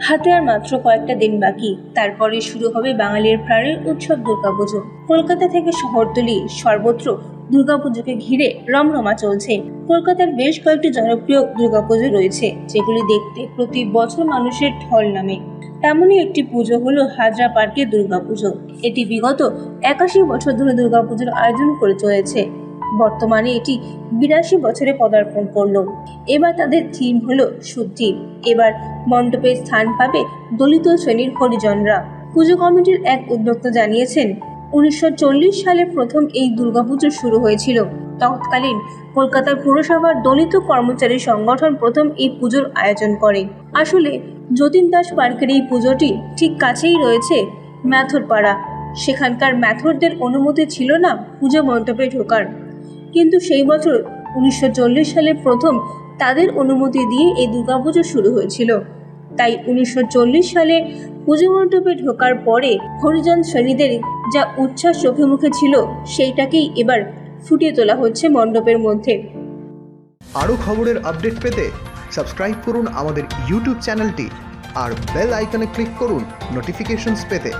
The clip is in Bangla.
হাতে আর মাত্র কয়েকটা দিন বাকি। তারপরে শুরু হবে বাঙালির প্রাণের উৎসব দুর্গাপুজো। কলকাতা থেকে শহরতলি সর্বত্র দুর্গাপুজোকে ঘিরে রমরমা চলছে। কলকাতার বেশ কয়েকটি জনপ্রিয় দুর্গাপুজো রয়েছে, যেগুলি দেখতে প্রতি বছর মানুষের ঢল নামে। তেমনই একটি পুজো হলো হাজরা পার্কের দুর্গাপুজো। এটি বিগত একাশি বছর ধরে দুর্গাপুজোর আয়োজন করে চলেছে। বর্তমানে এটি বিরাশি বছরে পদার্পণ করল। এবার তাদের থিম হলো শুদ্ধি এবার মণ্ডপে স্থান পাবে দলিত শ্রেণির হরিজনরা। পুজো কমিটির এক উদ্যোক্তা জানিয়েছেন, উনিশশো চল্লিশ সালে প্রথম এই দুর্গাপুজো শুরু হয়েছিল। তৎকালীন কলকাতার পুরসভার দলিত কর্মচারী সংগঠন প্রথম এই পুজোর আয়োজন করে। আসলে যতীন দাস পার্কের এই পুজোটি ঠিক কাছেই রয়েছে ম্যাথরপাড়া। সেখানকার ম্যাথরদের অনুমতি ছিল না পুজো মণ্ডপে ঢোকার। কিন্তু সেই বছর উনিশশো চল্লিশ সালে প্রথম তাদের অনুমতি দিয়ে এই দুর্গাপুজো শুরু হয়েছিল। তাই উনিশশো চল্লিশ সালে পুজো মণ্ডপে ঢোকার পরে হরিজন শ্রেণীদের যা উচ্ছ্বাস চোখে মুখে ছিল, সেইটাকেই এবার ফুটিয়ে তোলা হচ্ছে মণ্ডপের মধ্যে। আরও খবরের আপডেট পেতে সাবস্ক্রাইব করুন আমাদের ইউটিউব চ্যানেলটি আর বেল আইকনে ক্লিক করুন নোটিফিকেশনস পেতে।